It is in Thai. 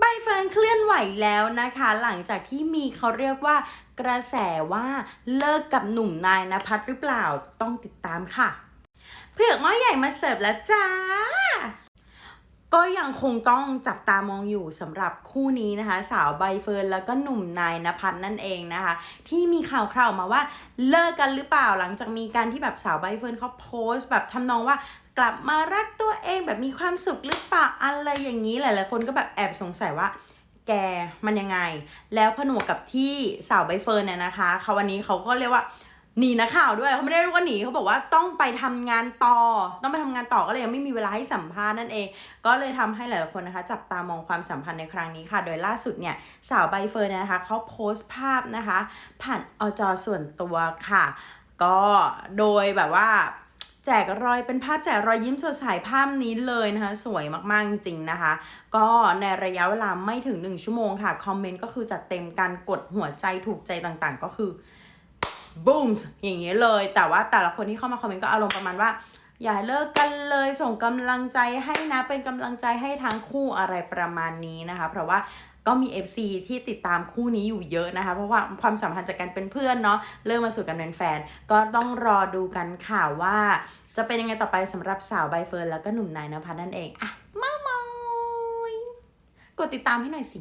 ใบเฟิร์นเคลื่อนไหวแล้วนะคะ หลังจากที่มีเขาเรียกว่ากระแสว่าเลิกกับหนุ่มนายนภัสหรือเปล่าต้องติดตามค่ะ เผือกหม้อใหญ่มาเสิร์ฟแล้วจ้าก็ยังคงต้องจับตามองอยู่สำหรับคู่นี้นะคะ สาวใบเฟิร์นแล้วก็หนุ่มนายนภัสนั่นเองนะคะ ที่มีข่าวคราวมาว่าเลิกกันหรือเปล่าหลังจากมีการที่แบบสาวใบเฟิร์นเขาโพสต์แบบทำนองว่า กลับมารักตัวเองแบบมีความสุขหรือเปล่าอะไรอย่างนี้หลายๆคนก็แบบแอบสงสัยว่าแกมันยังไง แล้วผนวกกับที่สาวใบเฟิร์นเนี่ยนะคะเขาวันนี้เขาก็เรียกว่าหนีนักข่าวด้วยเขาไม่ได้เรียกว่าหนีเขาบอกว่าต้องไปทำงานต่อ ต้องไปทำงานต่อก็เลยยังไม่มีเวลาให้สัมภาษณ์นั่นเอง ก็เลยทำให้หลายๆคนนะคะ จับตามองความสัมพันธ์ในครั้งนี้ค่ะ โดยล่าสุดเนี่ยสาวใบเฟิร์นนยนะคะเขาโพสต์ภาพนะคะ ผ่านอจอส่วนตัวค่ะ ก็โดยแบบว่า แจกรอยเป็นภาพแจกรอยยิ้มสดใสภาพนี้เลยนะคะ สวยมากๆจริงๆนะคะ ก็ในระยะเวลาไม่ถึง 1 ชั่วโมงค่ะคอมเมนต์ก็คือจัดเต็มการกดหัวใจถูกใจต่างๆ ก็คือบูมส์อย่างเงี้ยเลย แต่ว่าแต่ละคนที่เข้ามาคอมเมนต์ก็อารมณ์ประมาณว่า อย่าเลิกกันเลยส่งกำลังใจให้นะเป็นกำลังใจให้ทั้งคู่อะไรประมาณนี้นะคะ เพราะว่าก็มี FC ที่ติดตามคู่นี้อยู่เยอะนะคะ เพราะว่าความสัมพันธ์จากการเป็นเพื่อนเนาะเริ่มมาสู่การเป็นแฟน ก็ต้องรอดูกันค่ะว่า จะเป็นยังไงต่อไปสำหรับสาวใบเฟิร์นแล้วก็หนุ่มนายนภัสนั่นเองอะมามอยกดติดตามให้หน่อยสิ